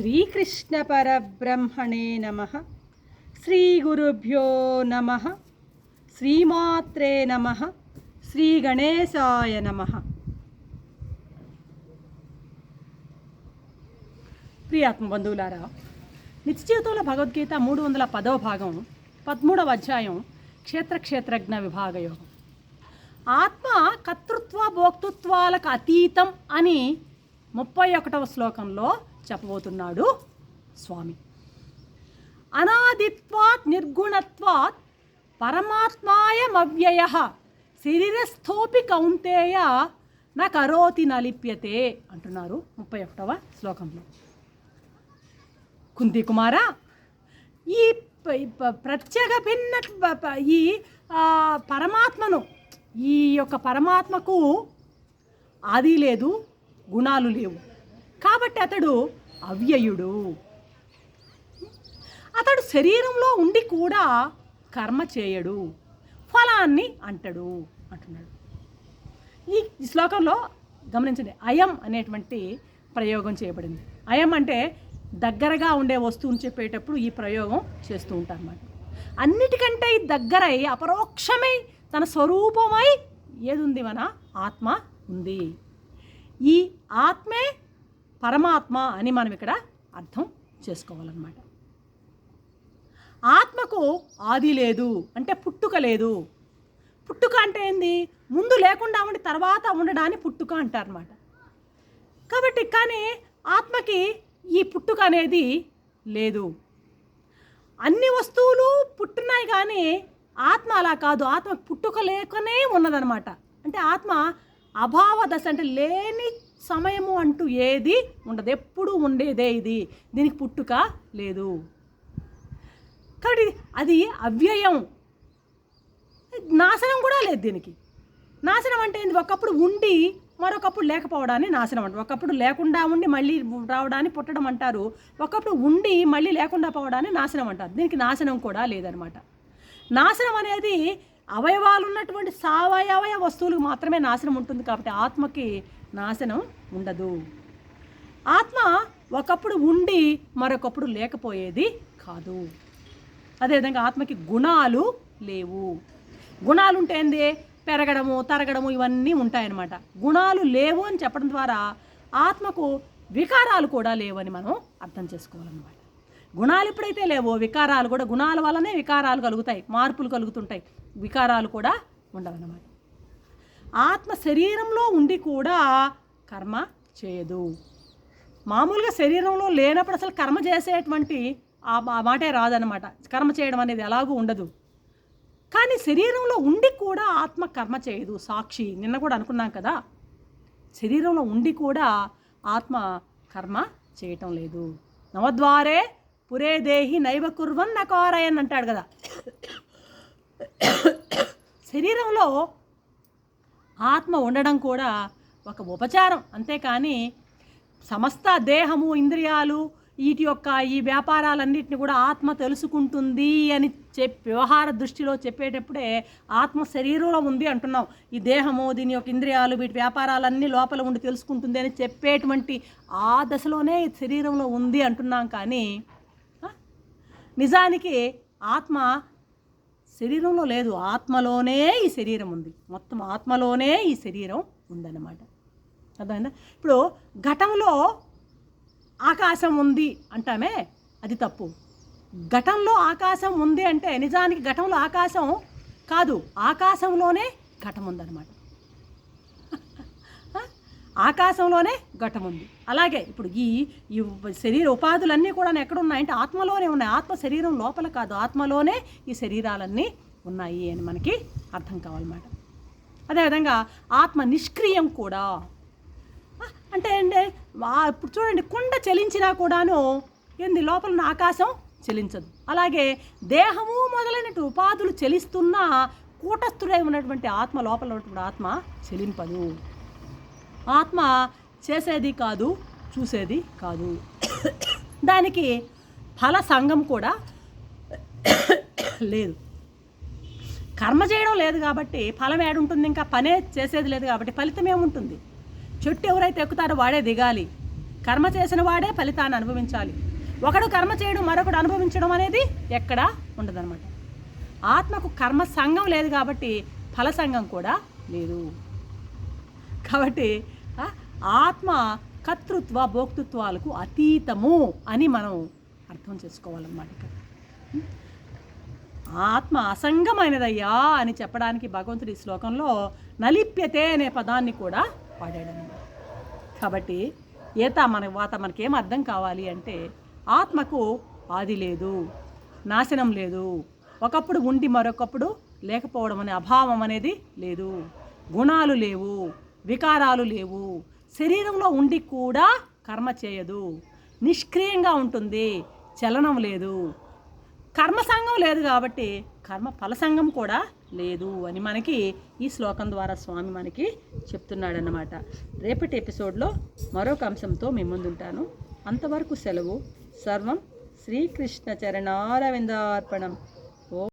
శ్రీకృష్ణ పరబ్రహ్మణే నమ. శ్రీ గురుభ్యో నమ. శ్రీమాత్రే నమ. శ్రీ గణేశాయ నమ. ప్రియాత్మ బంధువులారా నిత్య జీవితంలో భగవద్గీత మూడు వందల పదవ భాగం పదమూడవ అధ్యాయం క్షేత్రక్షేత్రజ్ఞ విభాగయోగం. ఆత్మ కర్తృత్వ భోక్తృత్వాలకు అతీతం అని ముప్పై ఒకటవ శ్లోకంలో చెప్పబోతున్నాడు స్వామి. అనాదిత్వాత్ నిర్గుణత్వాత్ పరమాత్మాయమవ్యయ శరీరస్థోపి కౌంతేయ నా కరోతి నలిప్యతే అంటున్నారు ముప్పై ఒకటవ శ్లోకంలో. కుంతి కుమార ఈ ప్రత్యేక భిన్న ఈ పరమాత్మను ఈ యొక్క పరమాత్మకు ఆది లేదు గుణాలు లేవు. కాబట్టి అతడు అవ్యయుడు. అతడు శరీరంలో ఉండి కూడా కర్మ చేయడు. ఫలాన్ని అంటడు అంటున్నాడు. ఈ శ్లోకంలో గమనించండి అయం అనేటువంటి ప్రయోగం చేయబడింది. అయం అంటే దగ్గరగా ఉండే వస్తువుని చెప్పేటప్పుడు ఈ ప్రయోగం చేస్తూ ఉంటారన్నమాట. అన్నిటికంటే దగ్గరై అపరోక్షమై తన స్వరూపమై ఏది ఉంది మన ఆత్మ ఉంది. ఈ ఆత్మే పరమాత్మ అని మనం ఇక్కడ అర్థం చేసుకోవాలన్నమాట. ఆత్మకు ఆది లేదు అంటే పుట్టుక లేదు. పుట్టుక అంటే ఏంది? ముందు లేకుండా ఉండి తర్వాత ఉండడాన్ని పుట్టుక అంటారన్నమాట. కాబట్టి కానీ ఆత్మకి ఈ పుట్టుక అనేది లేదు. అన్ని వస్తువులు పుట్టున్నాయి కానీ ఆత్మ అలా కాదు. ఆత్మ పుట్టుక లేకనే ఉన్నదనమాట అంటే ఆత్మ అభావ దశ అంటే లేని సమయము అంటూ ఏది ఉండదు ఎప్పుడు ఉండేదే ఇది. దీనికి పుట్టుక లేదు. కాబట్టి అది అవ్యయం. నాశనం కూడా లేదు దీనికి. నాశనం అంటే ఏంది? ఒకప్పుడు ఉండి మరొకప్పుడు లేకపోవడాన్ని నాశనం అంటారు. ఒకప్పుడు లేకుండా ఉండి మళ్ళీ రావడాన్ని పుట్టడం అంటారు. ఒకప్పుడు ఉండి మళ్ళీ లేకుండా పోవడాన్ని నాశనం అంటారు. దీనికి నాశనం కూడా లేదనమాట. నాశనం అనేది అవయవాలు ఉన్నటువంటి సావయవయ వస్తువులకు మాత్రమే నాశనం ఉంటుంది కాబట్టి ఆత్మకి నాశనం ఉండదు. ఆత్మ ఒకప్పుడు ఉండి మరొకప్పుడు లేకపోయేది కాదు. అదేవిధంగా ఆత్మకి గుణాలు లేవు. గుణాలు ఉంటే ఏంది? పెరగడము తరగడము ఇవన్నీ ఉంటాయన్నమాట. గుణాలు లేవు అని చెప్పడం ద్వారా ఆత్మకు వికారాలు కూడా లేవని మనం అర్థం చేసుకోవాలన్నమాట. గుణాలు ఎప్పుడైతే లేవో వికారాలు కూడా గుణాల వల్లనే వికారాలు కలుగుతాయి మార్పులు కలుగుతుంటాయి. వికారాలు కూడా ఉండవన్నమాట. ఆత్మ శరీరంలో ఉండి కూడా కర్మ చేయదు. మామూలుగా శరీరంలో లేనప్పుడు అసలు కర్మ చేసేటువంటి ఆ మాటే రాదనమాట కర్మ చేయడం అనేది ఎలాగూ ఉండదు. కానీ శరీరంలో ఉండి కూడా ఆత్మ కర్మ చేయదు. సాక్షి నిన్న కూడా అనుకున్నాం కదా. శరీరంలో ఉండి కూడా ఆత్మ కర్మ చేయటం లేదు. నవద్వారే పురే దేహి నైవ కుర్వన్ నకారయన్ అంటాడు కదా. శరీరంలో ఆత్మ ఉండడం కూడా ఒక ఉపచారం. అంతేకాని సమస్త దేహము ఇంద్రియాలు వీటి యొక్క ఈ వ్యాపారాలన్నింటిని కూడా ఆత్మ తెలుసుకుంటుంది అని చెప్పి వ్యవహార దృష్టిలో చెప్పేటప్పుడే ఆత్మ శరీరంలో ఉంది అంటున్నాం. ఈ దేహము దీని యొక్క ఇంద్రియాలు వీటి వ్యాపారాలన్నీ లోపల ఉండి తెలుసుకుంటుంది అని చెప్పేటువంటి ఆ దశలోనే శరీరంలో ఉంది అంటున్నాం. కానీ నిజానికి ఆత్మ శరీరంలో లేదు. ఆత్మలోనే ఈ శరీరం ఉంది. మొత్తం ఆత్మలోనే ఈ శరీరం ఉందన్నమాట. అర్థమైందా? ఇప్పుడు ఘటంలో ఆకాశం ఉంది అంటామే? అది తప్పు. ఘటంలో ఆకాశం ఉంది అంటే నిజానికి ఘటంలో ఆకాశం కాదు. ఆకాశంలోనే ఘటం ఉందన్నమాట. ఆకాశంలోనే ఘటం ఉంది. అలాగే ఇప్పుడు ఈ ఈ శరీర ఉపాధులన్నీ కూడా ఎక్కడున్నాయంటే ఆత్మలోనే ఉన్నాయి. ఆత్మ శరీరం లోపల కాదు. ఆత్మలోనే ఈ శరీరాలన్నీ ఉన్నాయి అని మనకి అర్థం కావాలన్నమాట. అదేవిధంగా ఆత్మ నిష్క్రియం కూడా. అంటే అంటే ఇప్పుడు చూడండి కుండ చలించినా కూడాను ఏంది? లోపల ఉన్న ఆకాశం చలించదు. అలాగే దేహము మొదలైనటువంటి ఉపాధులు చలిస్తున్నా కూటస్థుడై ఉన్నటువంటి ఆత్మ లోపల ఉన్నటువంటి ఆత్మ చెలింపదు. ఆత్మ చేసేది కాదు చూసేది కాదు. దానికి ఫల సంఘం కూడా లేదు. కర్మ చేయడం లేదు కాబట్టి ఫలం ఏడుంటుంది ఇంకా పనే చేసేది లేదు కాబట్టి ఫలితం ఏముంటుంది? చెట్టు ఎవరైతే ఎక్కుతారో వాడే దిగాలి. కర్మ చేసిన వాడే ఫలితాన్ని అనుభవించాలి. ఒకడు కర్మ చేయడం మరొకడు అనుభవించడం అనేది ఎక్కడా ఉండదన్నమాట. ఆత్మకు కర్మ సంఘం లేదు కాబట్టి ఫల సంఘం కూడా లేదు. కాబట్టి ఆత్మ కర్తృత్వ భోక్తృత్వాలకు అతీతము అని మనం అర్థం చేసుకోవాలన్నమాట ఇక్కడ. ఆత్మ అసంగమైనదయ్యా అని చెప్పడానికి భగవంతుడి ఈ శ్లోకంలో నలిప్యతే అనే పదాన్ని కూడా వాడాడన్నమాట. కాబట్టి ఈత మన వాత మనకేం అర్థం కావాలి అంటే ఆత్మకు ఆది లేదు నాశనం లేదు. ఒకప్పుడు ఉండి మరొకప్పుడు లేకపోవడం అనే అభావం అనేది లేదు. గుణాలు లేవు. వికారాలు లేవు. శరీరంలో ఉండి కూడా కర్మ చేయదు. నిష్క్రియంగా ఉంటుంది. చలనం లేదు. కర్మ సంఘం లేదు కాబట్టి కర్మ ఫల సంఘం కూడా లేదు అని మనకి ఈ శ్లోకం ద్వారా స్వామి మనకి చెప్తున్నాడన్నమాట. రేపటి ఎపిసోడ్లో మరొక అంశంతో మీ ముందుంటాను. అంతవరకు సెలవు. సర్వం శ్రీకృష్ణ చరణారవిందార్పణం